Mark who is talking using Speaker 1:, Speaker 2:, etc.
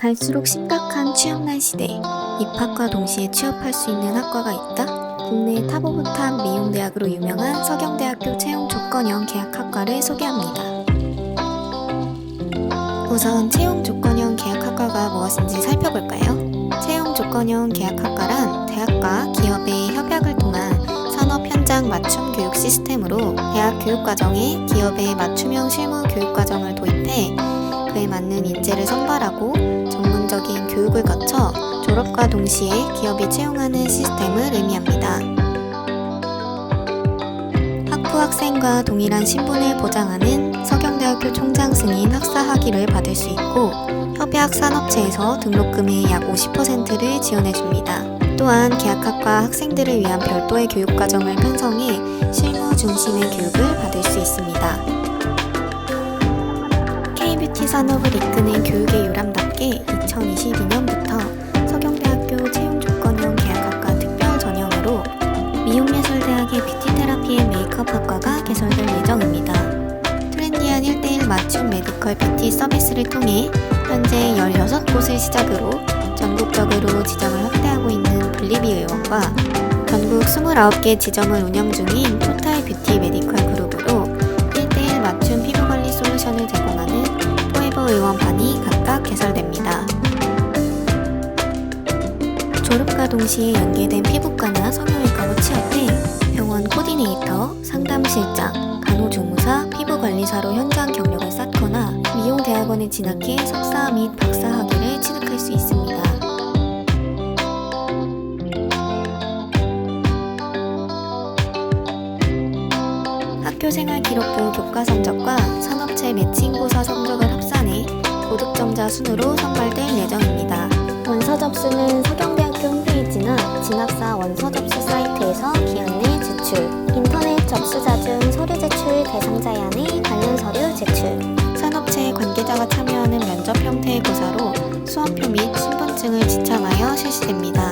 Speaker 1: 갈수록 심각한 취업난 시대. 입학과 동시에 취업할 수 있는 학과가 있다? 국내 탑오브탑 미용대학으로 유명한 서경대학교 채용 조건형 계약학과를 소개합니다. 우선 채용 조건형 계약학과가 무엇인지 살펴볼까요? 채용 조건형 계약학과란 대학과 기업의 협약을 통한 산업 현장 맞춤 교육 시스템으로 대학 교육 과정에 기업의 맞춤형 실무 교육 과정을 도입해 그에 맞는 인재를 선발하고 전문적인 교육을 거쳐 졸업과 동시에 기업이 채용하는 시스템을 의미합니다. 학부 학생과 동일한 신분을 보장하는 서경대학교 총장 승인 학사 학위를 받을 수 있고 협약 산업체에서 등록금의 약 50%를 지원해 줍니다. 또한 계약학과 학생들을 위한 별도의 교육 과정을 편성해 실무 중심의 교육을 받을 수 있습니다. K뷰티 산업을 이끄는 교육의 요람답게 2022년부터 서경대학교 채용 조건형 계약학과 특별 전형으로 미용예술대학의 뷰티 테라피 앤 메이크업 학과가 개설될 예정입니다. 트렌디한 1대1 맞춤 메디컬 뷰티 서비스를 통해 현재 16곳을 시작으로 전국적으로 지점을 확대하고 있는 블리비 의원과 전국 29개 지점을 운영 중인 토탈 뷰티 메디컬 됩니다. 졸업과 동시에 연계된 피부과나 성형외과로 취업해 병원 코디네이터, 상담실장, 간호조무사, 피부관리사로 현장 경력을 쌓거나 미용대학원에 진학해 석사 및 박사 학위를 취득할 수 있습니다. 학교생활 기록부 교과 성적과 산업체 매 고득점자 순으로 선발될 예정입니다. 원서 접수는 서경대학교 홈페이지나 진학사 원서 접수 사이트에서 기한 내 제출, 인터넷 접수자 중 서류 제출 대상자에 한해 관련 서류 제출, 산업체 관계자가 참여하는 면접 형태의 고사로 수험표 및 신분증을 지참하여 실시됩니다.